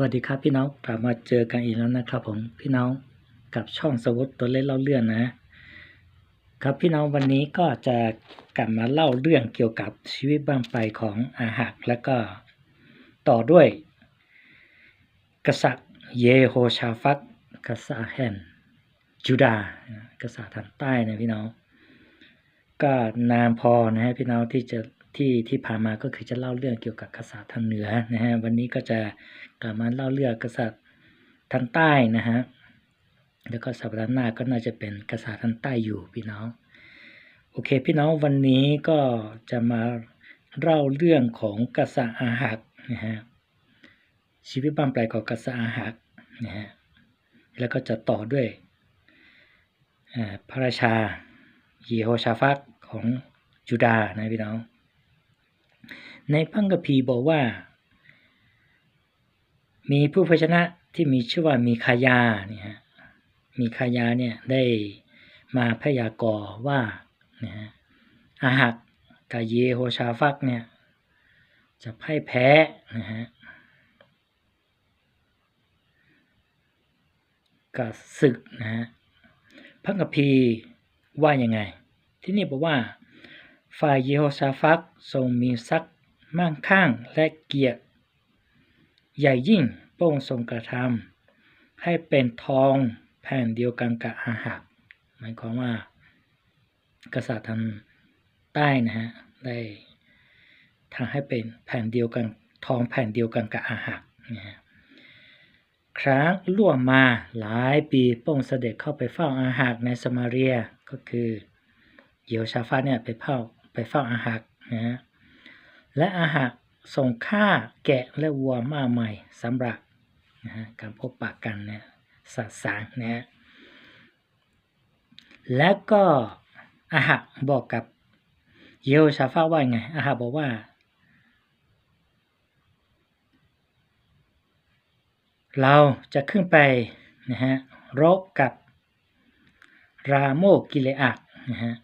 สวัสดีครับพี่น้องกลับมาเจอกันอีกแล้วนะครับ ผมพี่น้องกับช่องสวุตตัวเล่นเล่าเรื่องนะ ครับพี่น้องวันนี้ก็จะกลับมาเล่าเรื่องเกี่ยวกับชีวิตบ้างไปของอาหักแล้วก็ต่อด้วย กษัตริย์เยโฮชาฟัตกษัตริย์แห่งจูดาห์กษัตริย์ทางใต้นะพี่น้อง ก็นานพอนะฮะพี่น้องที่จะ ที่ที่ผ่านมาก็คือจะเล่าเรื่องเกี่ยวกับกษัตริย์ทางเหนือนะฮะวันนี้ก็จะกลับมาเล่าเรื่องกษัตริย์ทางใต้นะฮะแล้วก็สัปดาห์หน้าก็น่าจะเป็นกษัตริย์ทางใต้อยู่พี่น้องโอเคพี่น้องวันนี้ก็จะมาเล่าเรื่องของกษัตริย์อาหักนะฮะชีวิตบ้านปลายของกษัตริย์อาหักนะฮะแล้วก็จะต่อด้วยพระราชาเยโฮชาฟัตของจูดาห์นะพี่น้อง ในพังกพีบอกว่า มีผู้พชนะที่มีชื่อว่ามีคายาเนี่ยมีคายาเนี่ยได้มาพยากรณ์ว่านะฮะอาหักกับเยโฮชาฟักเนี่ยจะพ่ายแพ้นะฮะกับศึกนะฮะพังกพีว่ายังไง ที่นี่บอกว่าฝ่ายเยโฮชาฟักทรงมีทรัพย์ มั่งคั่งและเกียรติใหญ่ยิ่งพระองค์ทรงกระทำให้เป็นทองแผ่นเดียวกันกับอาหักหมายความว่า กษัตริย์ทางใต้นะฮะได้ทำให้เป็นแผ่นเดียวกันทองแผ่นเดียวกันกับอาหักนะฮะครั้งล่วงมาหลายปีพระองค์เสด็จเข้าไปเฝ้าอาหักในสมาเรียก็คือเยโฮชาฟาเนี่ยไปเฝ้าไปเฝ้าอาหักนะฮะ และอาหักส่งฆ่าแกะและวัวมากมายสำหรับนะฮะการพบปะกันเนี่ยสัตว์สางนะฮะแล้วก็อาหักบอกกับเยโฮชาฟาว่าไงอาหักบอกว่า เราจะขึ้นไปนะฮะรบกับราโมกิเลอักนะฮะ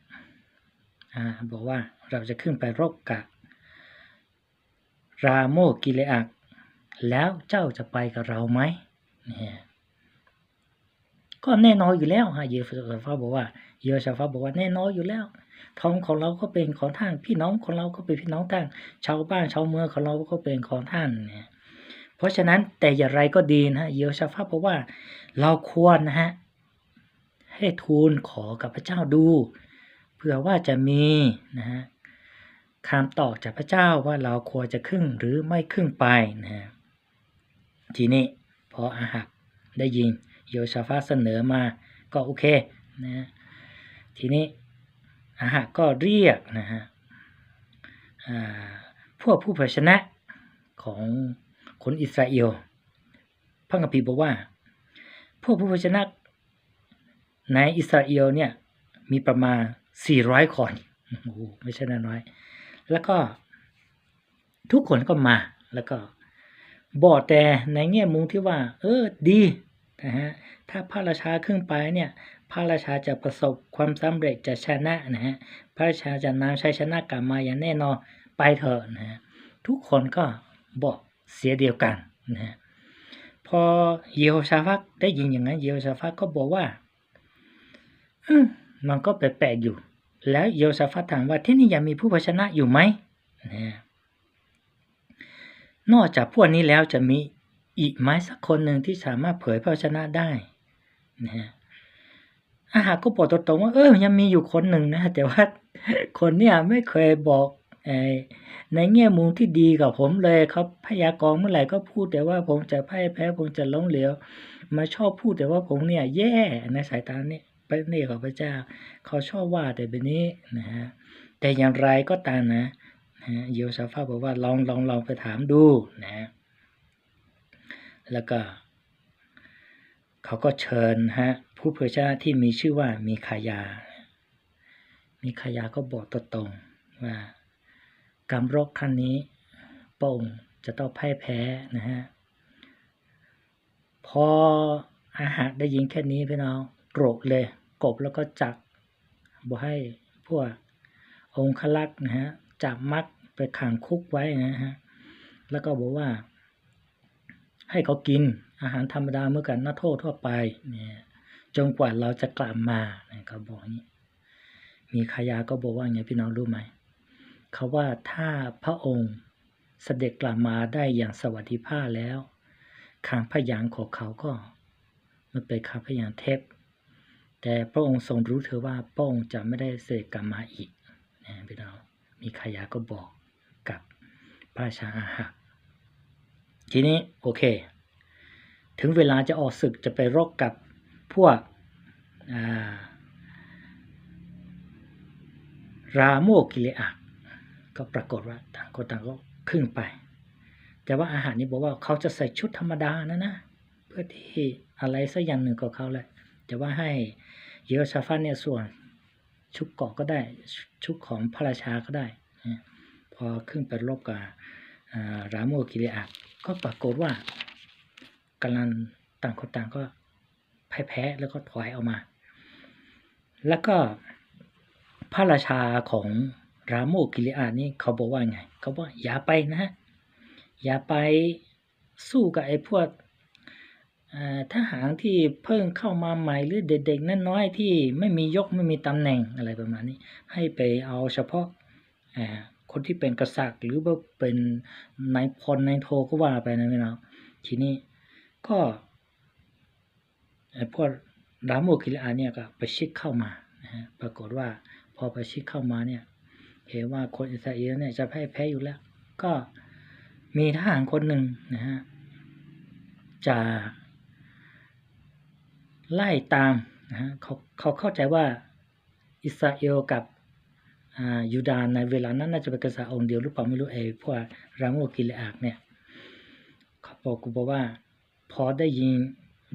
อ่าบอกว่าเราจะขึ้นไปรบกับ ราโมกิเลอัก แล้วเจ้าจะไปกับเราไหมเนะฮะก็แน่นอนอยู่แล้วฮะเยโฮชาฟาบอกว่าเยโฮชาฟาบอกว่าแน่นอนอยู่แล้วทองของเราก็เป็นของท่านพี่น้องของเราก็เป็นพี่น้องท่านชาวบ้านชาวเมืองของเราก็เป็นของท่านเนี่ยเพราะฉะนั้นแต่อย่างไรก็ดีนะเยโฮชาฟาบอกว่าเราควรนะฮะให้ทูลขอกับพระเจ้าดู เผื่อว่าจะมีนะฮะ คำตอบจากพระเจ้าว่าเราควรจะขึ้นหรือไม่ขึ้นไปนะฮะทีนี้พออาหักได้ยินเยชาฟาเสนอมาก็โอเคนะทีนี้อาหักก็เรียกนะฮะพวกผู้เผยชนะของคนอิสราเอลพระคัมภีบอกว่า พวกผู้เผยชนะในอิสราเอลเนี่ยมีประมาณ 400 คนโอ้ไม่ใช่น้อย แล้วก็ทุกคนก็มาแล้วก็บอกแต่ในแง่มุมที่ว่า เออดีนะฮะถ้าพระราชาขึ้นไปเนี่ยพระราชาจะประสบความสำเร็จจะชนะนะฮะพระราชาจะนำชัยชนะกลับมาอย่างแน่นอนไปเถอะนะฮะทุกคนก็บอกเสียเดียวกันนะฮะพอเยโฮชาฟักได้ยินอย่างนั้นเยโฮชาฟักก็บอกว่าอืมมันก็แปลกๆอยู่ แล้วเยโฮชาฟักถามว่าที่นี่ยังมีผู้พชนะอยู่ไหมนะฮะนอกจากพวกนี้แล้วจะมีอีกไหมสักคนหนึ่งที่สามารถเผยพระชนะได้นะฮะอาหารก็บอกตรงๆว่าเออยังมีอยู่คนหนึ่งนะ แต่ว่าคนเนี่ยไม่เคยบอกในแง่มุมที่ดีกับผมเลยเขาพยากรณ์เมื่อไหร่ก็พูดแต่ว่าผมจะพ่ายแพ้ผมจะล้มเหลวมาชอบพูดแต่ว่าผมเนี่ย แย่ในสายตาเนี่ย พระเนตรของพระเจ้า เขาชอบว่าแต่แบบนี้นะฮะแต่อย่างไรก็ตามนะนะโยซาฟาบอกว่าลองลองลองไปถามดูนะแล้วก็เขาก็เชิญฮะผู้เผยชนะที่มีชื่อว่ามีขายา มีขายาก็บอกตรงๆว่าการรบครั้งนี้พระองค์จะต้องพ่ายแพ้นะฮะพออาหารได้ยินแค่นี้พี่น้อง โกรธเลยกบแล้วก็จับบอกให้พวกองคลักษ์นะฮะจับมัดไปขังคุกไว้นะฮะแล้วก็บอกว่า ให้เขากินอาหารธรรมดาเหมื่อนกันนักโทษทั่วไปเนี่ยจนกว่าเราจะกลับมาเขาบอกอย่างนี้มีขายาก็บอกว่าไงพี่น้องรู้ไหมเขาว่าถ้าพระองค์เสด็จกลับมาได้อย่างสวัสดิภาพแล้วคำพยานของเขาก็มันเป็นคำพยานเท็จ แต่พระองค์ทรงรู้เธอว่าพระองค์จะไม่ได้เสด็จกลับมาอีกนะพี่น้องมีขายาก็บอกกับพระราชาอาหักทีนี้โอเค ถึงเวลาจะออกศึกจะไปรบกับพวการาโมกิเลอะก็ปรากฏว่าต่างคนต่างก็ขึ้นไป แต่ว่าอาหารนี้บอกว่าเขาจะใส่ชุดธรรมดานะนะ เพื่อที่อะไรสักอย่างหนึ่งกับเขาแหละแต่ว่าให้ เยโฮชาฟันเนี่ยส่วนชุดเกาะก็ได้ชุดของพระราชาก็ได้นะพอขึ้นไปรบกับอ่าราโมกิเลอะก็ปรากฏว่ากำลังต่างคนต่างก็พ่ายแพ้แล้วก็ถอยออกมา แล้วก็พระราชาของราโมกิเลอานี่เขาบอกว่าไง เขาบอกอย่าไปนะฮะอย่าไปสู้กับไอ้พวกเอ่อ ทหารที่เพิ่งเข้ามาใหม่หรือเด็กๆนั่นน้อยที่ไม่มียกไม่มีตำแหน่งอะไรประมาณนี้ ให้ไปเอาเฉพาะคนที่เป็นกษัตริย์หรือว่าเป็นนายพลนายโทก็ว่าไปนะพี่น้องทีนี้ก็ไอ้พวกรามโมกิลอาเนี่ยก็ประชิดเข้ามานะฮะปรากฏว่าพอประชิดเข้ามาเนี่ยเห็นว่าคนอิสราเอลเนี่ยจะพ่ายแพ้อยู่แล้ว ก็มีทหารคนหนึ่งนะฮะจะ ไล่ตามนะฮะเขาเขาเข้าใจว่าอิสราเอลกับอ่ายูดาห์ในเวลานั้นน่าจะเป็นกษัตริย์องค์เดียวหรือเปล่าไม่รู้ไอ้พวกรามโมกิเลอากเนี่ยเขาบอกกูบอกว่าพอได้ยิน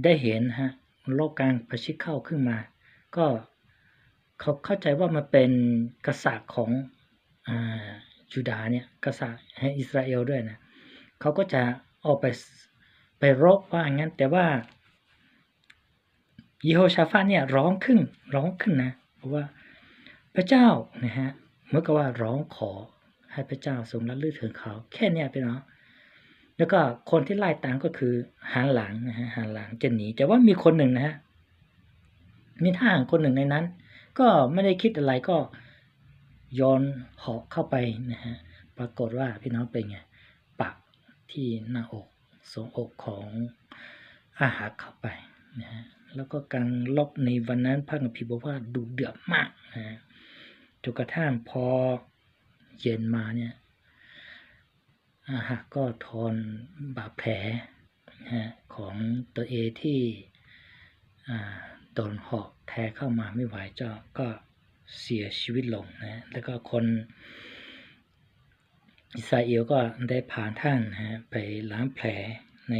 ได้เห็นฮะโลกกลางประชิดเข้าขึ้นมา ก็เขาเข้าใจว่ามันเป็นกษัตริย์ของอ่ายูดาห์เนี่ยกษัตริย์ให้อิสราเอลด้วยนะเขาก็จะออกไปไปรบว่างั้นแต่ว่า ยโฮชาฟาเนี่ยร้องขึ้นร้องขึ้นนะเพราะว่าพระเจ้านะฮะเมื่อกับว่าร้องขอให้พระเจ้าทรงรับลื่นถึงเขา แค่เนี้ยพี่น้องแล้วก็คนที่ไล่ตามก็คือหันหลังนะฮะหันหลังจะหนีแต่ว่ามีคนหนึ่งนะฮะมีทหารคนหนึ่งในนั้น ก็ไม่ได้คิดอะไรก็โยนหอกเข้าไปนะฮะปรากฏว่าพี่น้องเป็นไงปักที่หน้าอกสวงอกของอาหารเข้าไปนะฮะ แล้วก็การลบในวันนั้นพระคัมภีร์บอกว่าดุเดือดมากนะฮะจนกระทั่งพอเย็นมาเนี่ยอาหาก็ทนบาดแผลนะฮะของตัวเองที่อ่าโดนหอกแทงเข้ามาไม่ไหวเจ้าก็เสียชีวิตลงนะแล้วก็คนอิสราเอลก็ได้ผ่านท่านนะฮะไปล้างแผลใน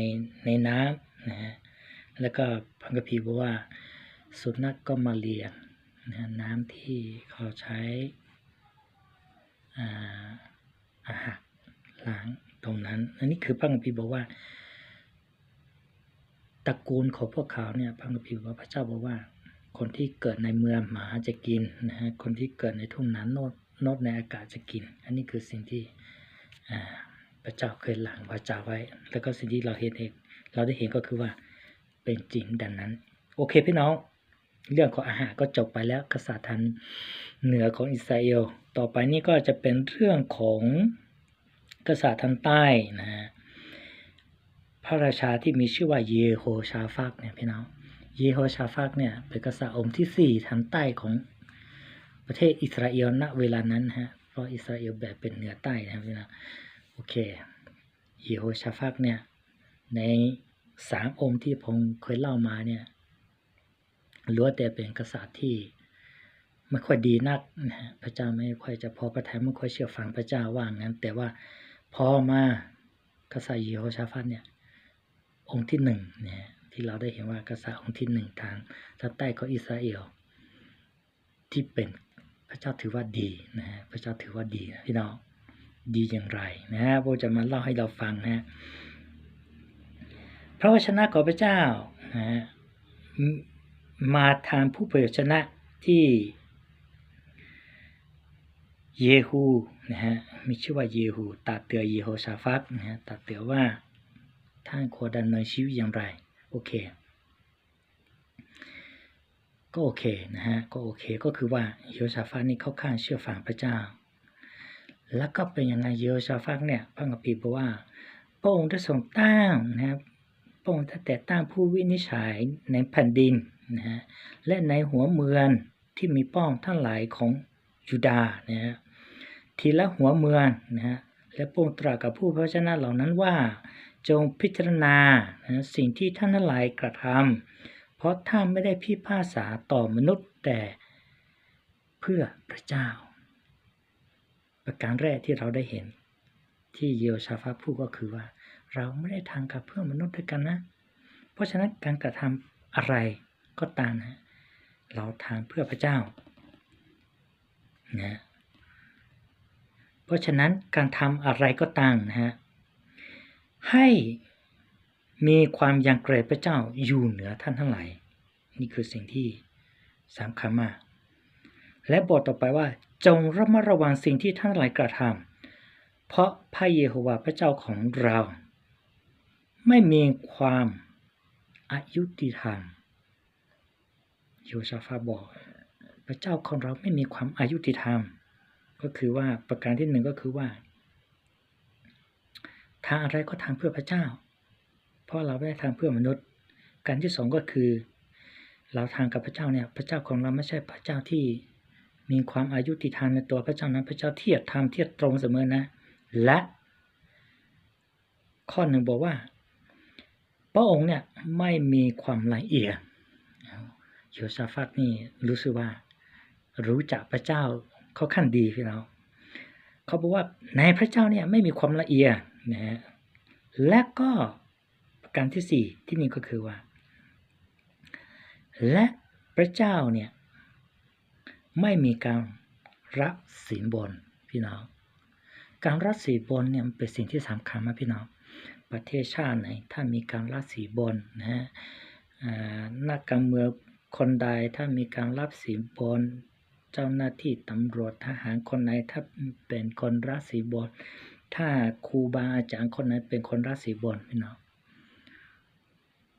ในน้ำนะฮะ แล้วก็พระคัมภีบอกว่า สุนัขก็มาเลียนะฮะน้ำที่เขาใช้อ่าอาหารล้างตรงนั้น อันนี้คือพระคัมภีบอกว่าตระกูลของพวกเขาเนี่ยพระคัมภีบอกว่าพระเจ้าบอกว่า คนที่เกิดในเมืองหมาจะกินนะฮะคนที่เกิดในทุ่งนาโนดโนดในอากาศจะกิน อันนี้คือสิ่งที่พระเจ้าเคยหลังวาจาไว้ แล้วก็สิ่งที่เราเห็นเอง เราได้เห็นก็คือว่า เป็นจริงดังนั้น โอเคพี่น้อง เรื่องของอาหารก็จบไปแล้วกษัตริย์ทางเหนือของอิสราเอล ต่อไปนี่ก็จะเป็นเรื่องของกษัตริย์ทางใต้นะฮะพระราชาที่มีชื่อว่าเยโฮชาฟักเนี่ยพี่น้องเยโฮชาฟักเนี่ยเป็นกษัตริย์องค์ที่สี่ทางใต้ของประเทศอิสราเอลณเวลานั้นฮะเพราะอิสราเอลแบบเป็นเหนือใต้นะครับพี่น้องโอเคเยโฮชาฟักเนี่ยใน สามองค์ที่ผมเคยเล่ามาเนี่ยล้วนแต่เป็นกษัตริย์ที่ไม่ค่อยดีนักนะฮะพระเจ้าไม่ค่อยจะพอพระทัยไม่ค่อยเชื่อฟังพระเจ้าว่างั้น แต่ว่าพอมากษัตริย์เยโฮชาฟัตเนี่ยองค์ที่หนึ่งเนี่ยที่เราได้เห็นว่ากษัตริย์องค์ที่หนึ่งทางทางใต้ของอิสราเอลที่เป็นพระเจ้าถือว่าดีนะฮะพระเจ้าถือว่าดีพี่น้องดีอย่างไรนะฮะโบจะมาเล่าให้เราฟังนะฮะ พระวจนะของพระเจ้านะมาทางผู้เผยชนะที่เยฮูนะฮะมีชื่อว่าเยฮูตัดเตือเยโฮชาฟัตนะฮะตัดเตือว่าท่านควรดำเนินชีวิตอย่างไร โอเค ก็โอเคนะฮะก็โอเคก็คือว่าเยโฮชาฟาตนี่เข้าข้างเชื่อฟังพระเจ้า แล้วก็เป็นยังไงเยโฮชาฟาตเนี่ยพระคัมภีบอกว่าพระองค์ได้ทรงตั้งนะครับ พระองค์ได้แต่ตั้งผู้วินิจฉัยในแผ่นดินนะฮะและในหัวเมืองที่มีป้อมทั้งหลายของยูดาห์นะฮะทีละหัวเมืองนะฮะและพระองค์ตรัสกับผู้พระชนะเหล่านั้นว่า จงพิจารณานะสิ่งที่ท่านทั้งหลายกระทำเพราะท่านไม่ได้พิพากษาต่อมนุษย์แต่เพื่อพระเจ้า ประการแรกที่เราได้เห็นที่เยโฮชาฟาพูดก็คือว่า เราไม่ได้ทำกับเพื่อนมนุษย์ด้วยกันนะ เพราะฉะนั้นการกระทำอะไรก็ตามนะเราทำเพื่อพระเจ้านะเพราะฉะนั้นการทำอะไรก็ตามนะฮะให้มีความยังเกรงพระเจ้าอยู่เหนือท่านทั้งหลายนี่คือสิ่งที่สำคัญมากและบทต่อไปว่า จงระมัดระวังสิ่งที่ท่านทั้งหลายกระทำเพราะพระเยโฮวาห์พระเจ้าของเรา ไม่มีความอายุติธรรมโยชาฟาบอก พระเจ้าของเราไม่มีความอายุติธรรม ก็คือว่าประการที่หนึ่งก็คือว่าทางอะไรก็ทางเพื่อพระเจ้า เพราะเราไม่ได้ทางเพื่อมนุษย์ การที่สองก็คือ เราทางกับพระเจ้าเนี่ย พระเจ้าของเราไม่ใช่พระเจ้าที่มีความอายุติธรรมในตัวพระเจ้านั้น พระเจ้าเทียบธรรมเทียบตรงเสมอนะ และ ข้อหนึ่งบอกว่า พระองค์เนี่ยไม่มีความละเอียดโยซาฟัตนี่รู้สึกว่า รู้จักพระเจ้าเขาขั้นดีพี่น้องเขาบอกว่าในพระเจ้าเนี่ยไม่มีความละเอียดนะฮะและก็ประการที่สี่ที่นี่ก็คือว่า และพระเจ้าเนี่ยไม่มีการรับสินบนพี่น้องการรับสีบนเนี่ยเป็นสิ่งที่สำคัญมากพี่น้อง ประเทศชาติไหน ถ้ามีการรับสีบนนะฮะนักการเมืองคนใดถ้ามีการรับสีบนเจ้าหน้าที่ตำรวจทหารคนไหนถ้าเป็นคนรับสีบนถ้าครูบาอาจารย์คนไหนเป็นคนรับสีบนพี่น้อง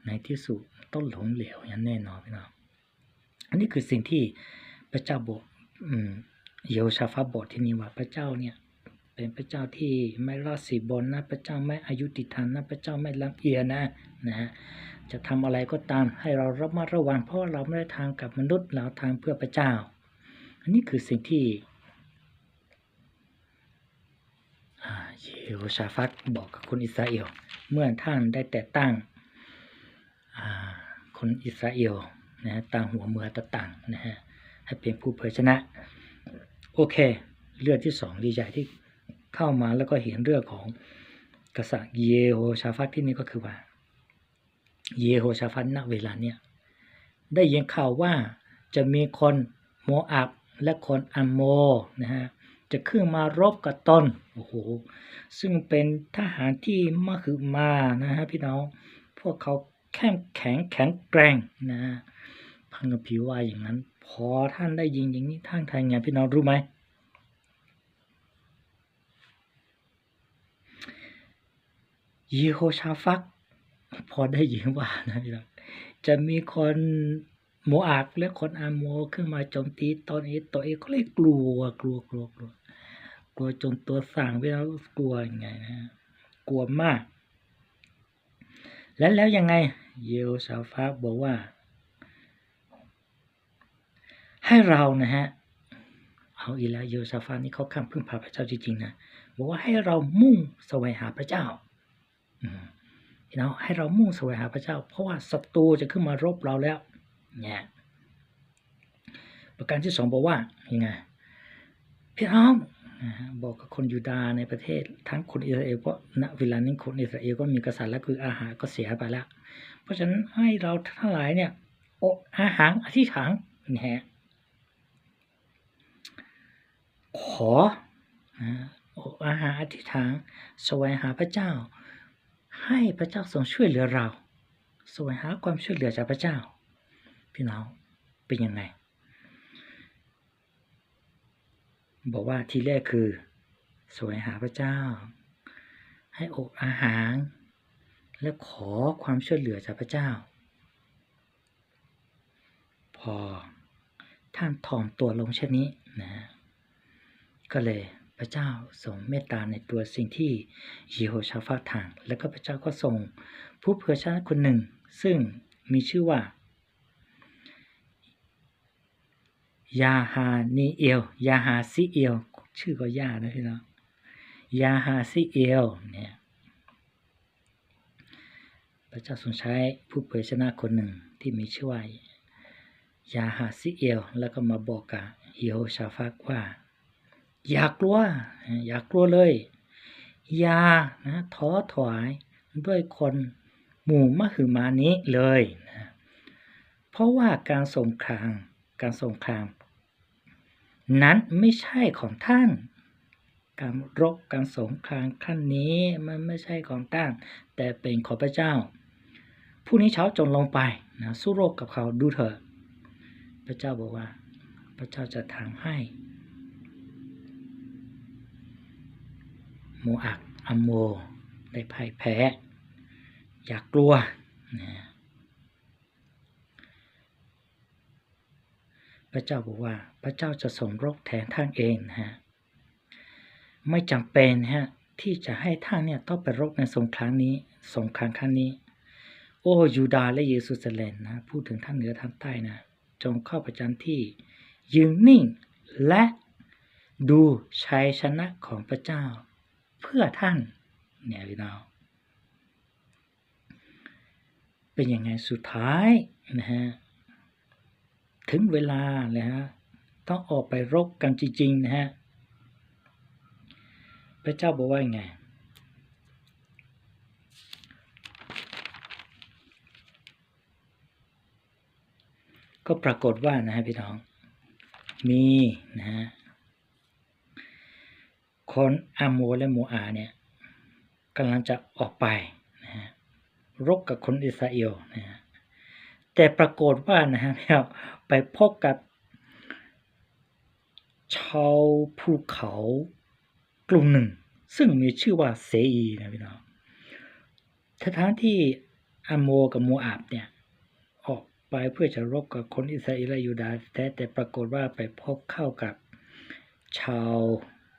ในที่สุดต้องหลงเหลวอย่างแน่นอนพี่น้องอันนี้คือสิ่งที่พระเจ้าบอกเยโฮชาฟาบอกที่นี่ว่าพระเจ้าเนี่ย เป็นพระเจ้าที่ไม่รอดสีบนนะพระเจ้าไม่อายุติธรรมนะพระเจ้าไม่ลำเอียนะนะฮะจะทำอะไรก็ตามให้เราระมัดระวังเพราะเราไม่ได้ทางกับมนุษย์เราทางเพื่อพระเจ้า อันนี้คือสิ่งที่เยโฮชาฟัตบอกกับคนอิสราเอลเมื่อท่านได้แต่ตั้งคนอิสราเอลนะตั้งหัวเมืองต่างๆนะฮะให้เป็นผู้เผยชนะ โอเค เรื่องที่สองดีใจที่ เข้ามาแล้วก็เห็นเรื่องของกษัตริย์เยโฮชาฟัตที่นี่ก็คือว่า เยโฮชาฟัตณเวลาเนี้ยได้ยินข่าวว่าจะมีคนโมอับและคนอัมโมนะฮะจะขึ้นมารบกับตนโอ้โหซึ่งเป็นทหารที่มหึมานะฮะพี่น้องพวกเขาแข็งแข็งแข็งแกร่งนะพังกผิวว่าอย่างนั้น พอท่านได้ยินอย่างนี้ท่านทายไงพี่น้องรู้ไหม ยโฮชาฟัก พอได้ยินว่านะพี่น้องจะมีคนโมอาบและคนอาโมขึ้นมาโจมตีตอนนี้ตัวเองก็เลยกลัวกลัวกลัวกลัวกลัวจนตัวสั่งไปแล้วกลัวยังไงนะกลัวมาก แล้วแล้วยังไง เยโฮชาฟักบอกว่า ให้เรานะฮะเอาอีแล้วเยโฮชาฟักนี่เขาข้ามพึ่งพาพระเจ้าจริงๆนะบอกว่าให้เรามุ่งแสวงหาพระเจ้า น้องให้เรามุ่งแสวงหาพระเจ้า เพราะว่าศัตรูจะขึ้นมารบเราแล้วเนี่ยประการที่สองบอกว่ายังไงพี่น้องบอกกับคนยูดาห์ในประเทศ ทั้งคนอิสราเอลเพราะณเวลานี้คนอิสราเอลก็มีกษัตริย์และคืออาหารก็เสียไปแล้ว เพราะฉะนั้นให้เราทั้งหลายเนี่ยอดอาหารอธิษฐานนะฮะขออดอาหารอธิษฐานแสวงหาพระเจ้า ให้พระเจ้าทรงช่วยเหลือเราสวงหาความช่วยเหลือจากพระเจ้า พี่น้องเป็นยังไง บอกว่าทีแรกคือสวงหาพระเจ้า ให้อกอาหาร และขอความช่วยเหลือจากพระเจ้า พอท่านถ่อมตัวลงเช่นนี้นะ ก็เลย พระเจ้าทรงเมตตาในตัวสิ่งที่เยโฮชาฟาทาง แล้วก็พระเจ้าก็ทรงผู้เผยชนะคนหนึ่ง ซึ่งมีชื่อว่ายาฮานีเอลยาฮาซิเอลชื่อก็ยากนะพี่น้องยาฮาซิเอลเนี่ยพระเจ้าทรงใช้ผู้เผยชนะคนหนึ่งที่มีชื่อว่ายาฮาซิเอลแล้วก็มาบอกกับเยโฮชาฟาตว่า อย่ากลัว อย่ากลัวเลย อย่านะท้อถอยด้วยคนหมู่มหึมานี้เลยนะเพราะว่าการสงครามการสงคราม นั้นไม่ใช่ของท่าน การรบการสงครามขั้นนี้มันไม่ใช่ของท่าน แต่เป็นของพระเจ้าผู้นี้เช้าจนลงไปนะสู้รบกับเขาดูเถอะพระเจ้าบอกว่า พระเจ้าจะทำให้ โมอักอัมโม ได้พ่ายแพ้ อย่ากกลัวนะพระเจ้าบอกว่าพระเจ้าจะส่งรบแทนท่านเองนะฮะไม่จำเป็นฮะที่จะให้ท่านเนี่ยต้องไปรบในสงครามนี้สงครามครั้งนี้ โอ้ยูดาห์และเยรูซาเล็มนะพูดถึงท่านเหนือท่านใต้นะจงเข้าประจำที่ยืนนิ่งและดูชัยชนะของพระเจ้า พื่อท่าน เนี่ยพี่น้องเป็นยังไงสุดท้ายนะฮะถึงเวลาเลยฮะต้องออกไปรบกันจริงๆนะฮะพระเจ้าบอกว่าไงก็ปรากฏว่านะฮะพี่น้อง มีนะฮะ คนอาโมและโมอาเนี่ยกำลังจะออกไปนะฮะรบกับคนอิสราเอลนะฮะแต่ปรากฏว่านะฮะไปพบกับชาวภูเขากลุ่มหนึ่ง ซึ่งมีชื่อว่าเซอีนะพี่น้องสถานที่อาโมกับโมอาบเนี่ยออกไปเพื่อจะรบกับคนอิสราเอลและยูดาห์แต่แต่ปรากฏว่าไปพบเข้ากับชาว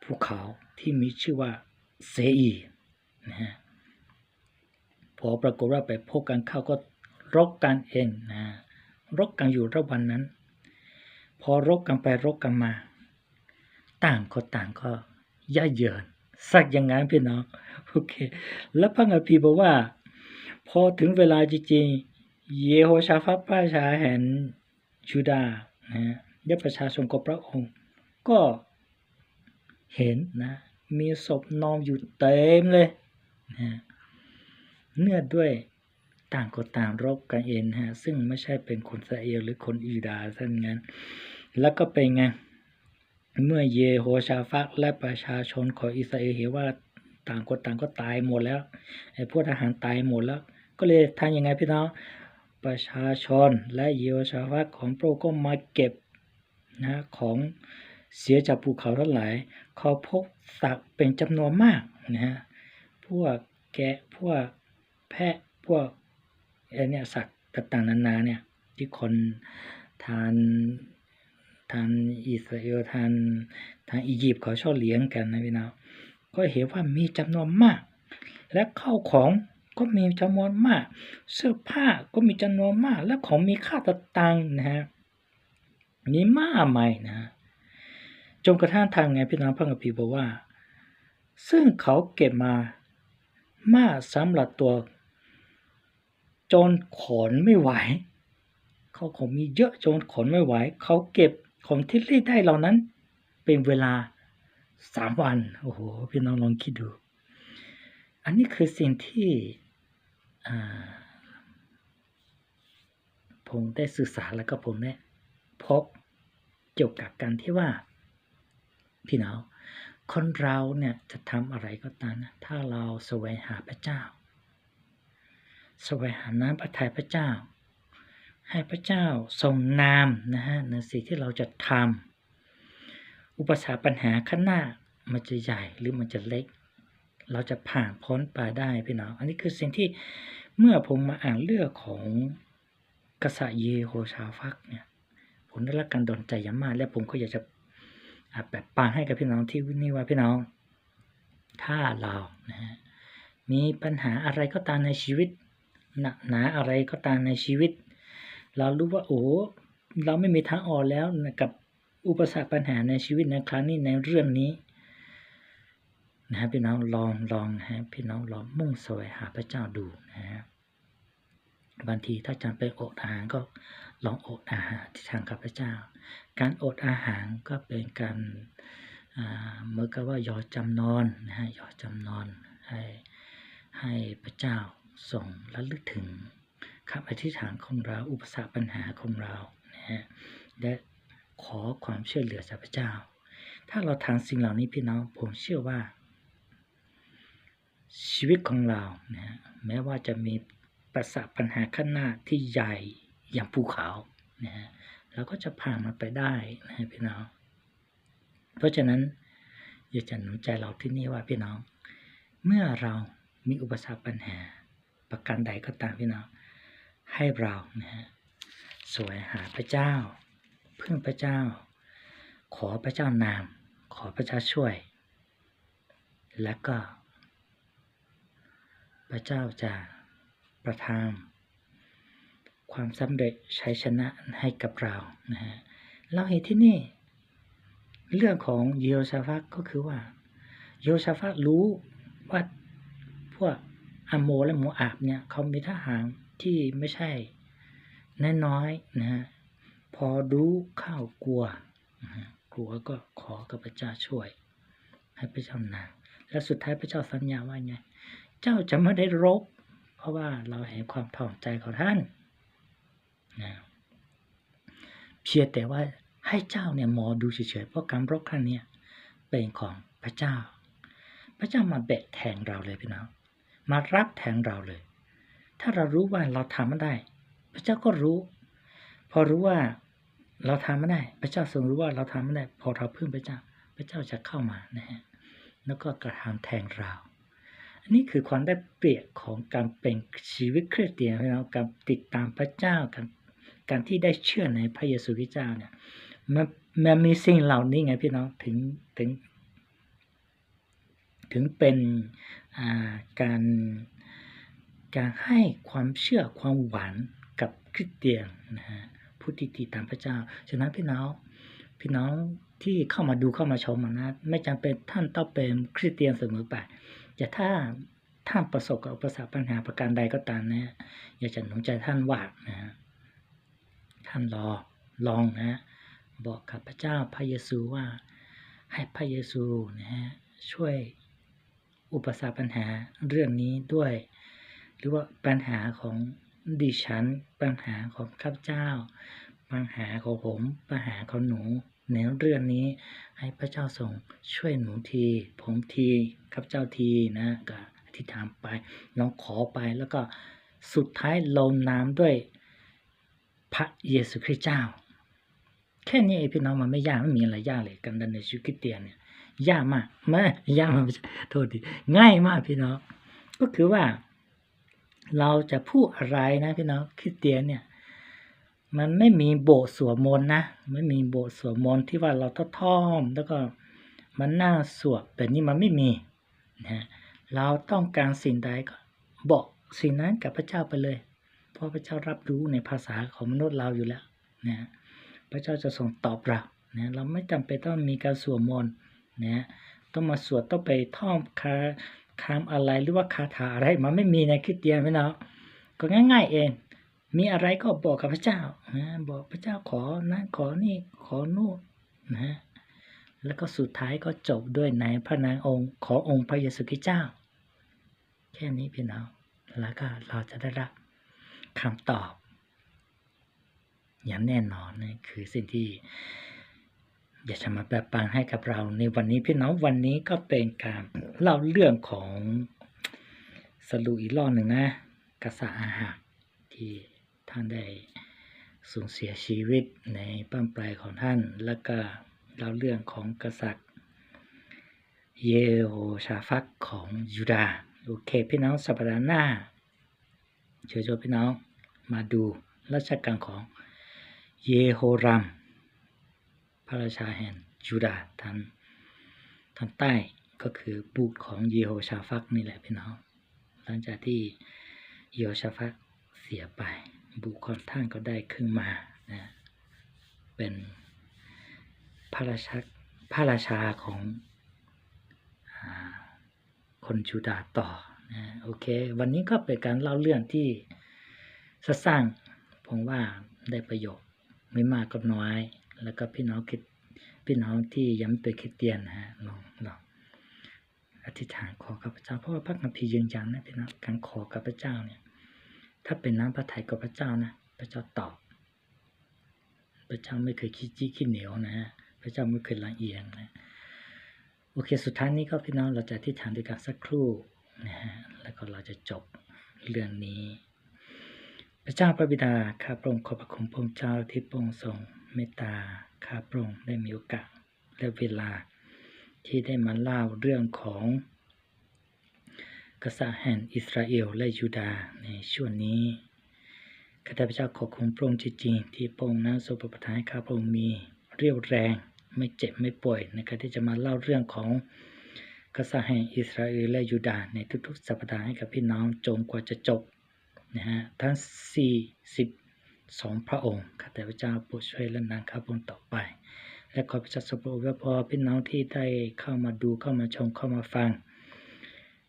ภูเขา ที่มีชื่อว่าเซอีนะฮะพอปรากฏว่าไปพบกันเข้าก็รบกันเองนะรบกันอยู่ระหว่างนั้น พอรบกันไปรบกันมา ต่างคนต่างก็ย่าเยินสักอย่างนั้นพี่น้องโอเค แล้วพระคัมภีบอกว่า พอถึงเวลาจริงๆเยโฮชาฟัตพระราชาแห่งยูดาห์นะฮะและประชาชนของพระองค์ ก็เห็นนะ มีศพนอนอยู่เต็มเลยนะเนื่อด้วยต่างคนต่างรบกันเองฮะซึ่งไม่ใช่เป็นคนอิสราเอลหรือคนยูดาห์ซะงั้น แล้วก็เป็นไงเมื่อเยโฮชาฟัตและประชาชนของอิสราเอลเห็นว่าต่างคนต่างก็ตายหมดแล้วไอ้พวกทหารตายหมดแล้ว ก็เลยทำยังไงพี่น้องประชาชนและเยโฮชาฟัตของพระก็มาเก็บนะของ เสียจากภูเขาทั้งหลายเขาพบสัตว์เป็นจำนวนมากนะฮะพวกแกะพวกแพะพวกไอเนี่ยสัตว์ต่างๆนานาเนี่ยที่คนทานทางอิสราเอลทางทางอียิปต์เขาชอบเลี้ยงกันนะพี่น้องก็เห็นว่ามีจำนวนมาก และข้าวของก็มีจำนวนมาก เสื้อผ้าก็มีจำนวนมาก และของมีค่าต่างๆนะฮะมีมากมายนะ จนกระทั่งทางไงพี่น้องพระคัมภีบอกว่า ซึ่งเขาเก็บมามากสำหรับตัว จนขนไม่ไหว เขาของมีเยอะจนขนไม่ไหว เขาเก็บของที่รีดได้เหล่านั้น เป็นเวลาสามวัน โอ้โห พี่น้องลองคิดดู อันนี้คือสิ่งที่ผมได้ศึกษาแล้วก็ผมได้พบเกี่ยวกับการที่ว่า พี่น้องคนเราเนี่ยจะทำอะไรก็ตามนะถ้าเราแสวงหาพระเจ้าแสวงหาน้ำพระทัยพระเจ้า ให้พระเจ้าทรงนามนะฮะในสิ่งที่เราจะทำอุปสรรคปัญหาข้างหน้ามันจะใหญ่หรือมันจะเล็ก เราจะผ่านพ้นไปได้พี่น้องอันนี้คือสิ่งที่เมื่อผมมาอ่านเรื่องของกษัตริย์เยโฮชาฟักเนี่ยผมได้รับการดลใจอย่างมากและผมก็อยากจะอะ แบบปานให้กับพี่น้องที่นี่ว่าพี่น้อง ถ้าเรานะฮะมีปัญหาอะไรก็ตามในชีวิต หนักหนาอะไรก็ตามในชีวิต เรารู้ว่าโอ้เราไม่มีทางออกแล้วนะกับอุปสรรคปัญหาในชีวิตในครั้งนี้ในเรื่องนี้นะฮะพี่น้องลองลองนะฮะพี่น้องลองมุ่งสวงหาพระเจ้าดูนะฮะ บางทีถ้าจำเป็นอดอาหารก็ลองอดอาหารที่ทางกับพเจ้า การอดอาหารก็เป็นการเมื่อกับว่ายอจำนอนนะฮะยอจำนอนให้ให้พระเจ้าส่งระลึกถึงคำอธิษฐานของเราอุปสรรคปัญหาของเรานะฮะและขอความช่วยเหลือจากพระเจ้า ถ้าเราทำสิ่งเหล่านี้พี่น้องผมเชื่อว่า ชีวิตของเรานะฮะแม้ว่าจะมี ประสรรคปัญหาข้างหน้าที่ใหญ่อย่างภูเขานะฮะเราก็จะผ่านมันไปได้นะฮะพี่น้อง เพราะฉะนั้นอยากจะหนุนใจเราที่นี่ว่าพี่น้อง เมื่อเรามีอุปสรรคปัญหา ประการใดก็ตามพี่น้อง ให้เรานะฮะสวงหาพระเจ้า พึ่งพระเจ้า ขอพระเจ้านาม ขอพระเจ้าช่วย และก็ พระเจ้าจะ ประทานความสำเร็จชัยชนะให้กับเรานะฮะเราเห็นที่นี่ เรื่องของโยชาฟัตก็คือว่าโยชาฟัตรู้ว่าพวกอโมและโมอาบเนี่ยเขามีทหารที่ไม่ใช่น้อยๆนะฮะพอรู้ข้าวกลัวนะฮะกลัวก็ขอกับพระเจ้าช่วย ให้พระเจ้านางและสุดท้ายพระเจ้าสัญญาว่าไง เจ้าจะไม่ได้รบ เพราะว่าเราเห็นความถ่อมใจของท่านนะเพียงแต่ว่าให้เจ้าเนี่ยมอดูเฉยๆเพราะการรบครั้งเนี้ยเป็นของพระเจ้า พระเจ้ามาแบกแทนเราเลยพี่น้องมารับแทนเราเลย ถ้าเรารู้ว่าเราทำไม่ได้ พระเจ้าก็รู้ พอรู้ว่าเราทำไม่ได้ พระเจ้าทรงรู้ว่าเราทำไม่ได้ พอเราพึ่งพระเจ้า พระเจ้าจะเข้ามานะฮะแล้วก็กระทำแทนเรา อันนี้คือความได้เปรียบของการเป็นชีวิตคริสเตียนเราการติดตามพระเจ้าการการที่ได้เชื่อในพระเยซูคริสต์เจ้าเนี่ยมันมันมีสิ่งเหล่านี้ไงพี่น้องถึงถึง ถึงเป็นอ่าการการให้ความเชื่อความหวานกับคริสเตียนนะฮะผู้ที่ติดตามพระเจ้า ฉะนั้นพี่น้องพี่น้องที่เข้ามาดูเข้ามาชมนะไม่จำเป็นท่านต้องเป็นคริสเตียนเสมอไป แต่ถ้าท่านประสบกับอุปสรรคปัญหาประการใดก็ตามนะอย่ากจะหนุนใจท่านว่านะฮะท่านรอลองนะ บอกกับพระเจ้าพระเยซูว่าให้พระเยซูนะฮะช่วยอุปสรรคปัญหาเรื่องนี้ด้วย หรือว่าปัญหาของดิฉัน ปัญหาของข้าพเจ้า ปัญหาของผม ปัญหาของหนู ในเรื่องนี้ ให้พระเจ้าทรงช่วยหนูที ผมทีข้าพเจ้าทีนะก็อธิษฐานไปลองขอไปแล้วก็สุดท้ายลงนามด้วยพระเยซูคริสต์เจ้า แค่นี้เองพี่น้องมันไม่ยากไม่มีอะไรยากเลยกันดันในชีวิตคริสเตียนเนี่ยยากมากไม่ยากมากไม่ใช่โทษทีง่ายมากพี่น้องก็คือว่า เราจะพูดอะไรนะพี่น้องคริสเตียนเนี่ย มันไม่มีโบสถ์สวดมนต์นะ ไม่มีโบสถ์สวดมนต์ที่ว่าเราต้องท่องแล้วก็มันนั่งสวดแบบนี้มันไม่มีนะเราต้องการสิ่งใดก็บอกสิ่งนั้นกับพระเจ้าไปเลย เพราะพระเจ้ารับรู้ในภาษาของมนุษย์เราอยู่แล้วนะพระเจ้าจะทรงตอบเรานะเราไม่จำเป็นต้องมีการสวดมนต์นะต้องมาสวดต้องไปท่องคาคำอะไรหรือว่าคาถาอะไรมันไม่มีในคริสเตียนพี่น้องก็ง่าย ๆ เอง มีอะไรก็บอกกับพระเจ้านะบอกพระเจ้าขอนะขอนี่ขอนู่นนะแล้วก็สุดท้ายก็จบด้วยในพระนามองค์ขอองค์พระเยซูคริสต์เจ้า แค่นี้พี่น้องแล้วก็เราจะได้รับคำตอบ อย่างแน่นอนนะคือสิ่งที่อยากจะมาแปลปันให้กับเรา ในวันนี้พี่น้องวันนี้ก็เป็นการเล่าเรื่องของสรุปอีกรอบหนึ่งนะกษัตริย์อาหารที่ ท่านได้สูญเสียชีวิตในบ้านปลายของท่าน แล้วก็เล่าเรื่องของกษัตริย์ เยโฮชาฟักของยูดาโอเคพี่น้องสัปดาห์หน้าเชิญชวนพี่น้องมาดูราชการของเยโฮรัม พระราชาแห่งยูดาทางทางใต้ก็คือบุตรของเยโฮชาฟักนี่แหละพี่น้อง หลังจากที่เยโฮชาฟักเสียไป บุตรของท่านก็ได้ขึ้นมานะเป็นพระราชาพระราชาของอคนยูดาต่อนะโอเค วันนี้ก็เป็นการเล่าเรื่องที่สร้างผมว่าได้ประโยชน์ไม่มากก็น้อย แล้วก็พี่น้องคิดพี่น้องที่ย้ำเป็นคริสเตียนนะฮะลองลองอธิษฐานขอกับพระเจ้าเพราะว่าพระคัมภีร์ยืนยันนะพี่น้องการขอกับพระเจ้าเนี่ย ถ้าเป็นน้ำพระทัยกับพระเจ้านะ พระเจ้าตอบ พระเจ้าไม่เคยขี้จี้ขี้เหนียวนะฮะพระเจ้าไม่เคยละเอียงนะ โอเค สุดท้ายนี้ก็พี่น้องเราจะอธิษฐานด้วยกันสักครู่นะฮะ แล้วก็เราจะจบเรื่องนี้ พระเจ้าพระบิดา ข้าพระองค์ขอบพระคุณพระเจ้าที่พระองค์ทรงเมตตา ข้าพระองค์ได้มีโอกาสและเวลาที่ได้มาเล่าเรื่องของ กษัตริย์แห่งอิสราเอลและยูดาห์ในช่วงนี้ข้าพเจ้าขอบคุณพระองค์จริงๆที่พระองค์นั้นทรงประทานให้ข้าพระองค์มีเรี่ยวแรงไม่เจ็บไม่ป่วยในการที่จะมาเล่าเรื่องของกษัตริย์แห่งอิสราเอลและยูดาห์ในทุกๆ สัปดาห์ให้กับพี่น้องจนกว่าจะจบนะฮะทั้ง 42 พระองค์ข้าแต่พระเจ้าโปรดช่วยและนางข้าพระองค์ต่อไป และขอพระเจ้าทรงโปรดอวยพรพี่น้องที่ได้เข้ามาดูเข้ามาชมเข้ามาฟัง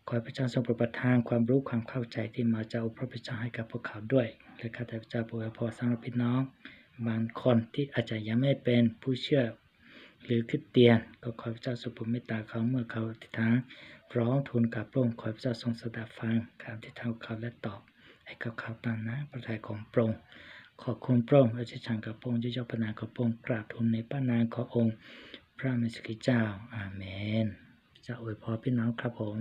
ขอพระเจ้าทรงโปรดประทานความรู้ความเข้าใจที่มาจากองค์พระผู้เจ้าให้กับพวกเขาด้วยและข้าแต่พระเจ้าโปรดอวยพรสำหรับพี่น้อง บางคนที่อาจจะยังไม่เป็นผู้เชื่อ หรือคริสเตียน ก็ขอพระเจ้าทรงโปรดเมตตาเขาเมื่อเขาอธิษฐานร้องทูลกับพระองค์ขอพระเจ้าทรงสดับฟังคำที่ท่าเขาและตอบ ให้กับเขาตามนะพระทัยของพระองค์ขอบคุณพระองค์อธิษฐานกับพระองค์ยกพระนามของพระองค์กราบทูลในพระนามขององค์ พระมิสกิเจ้า อาเมน จะอวยพรพี่น้องครับผม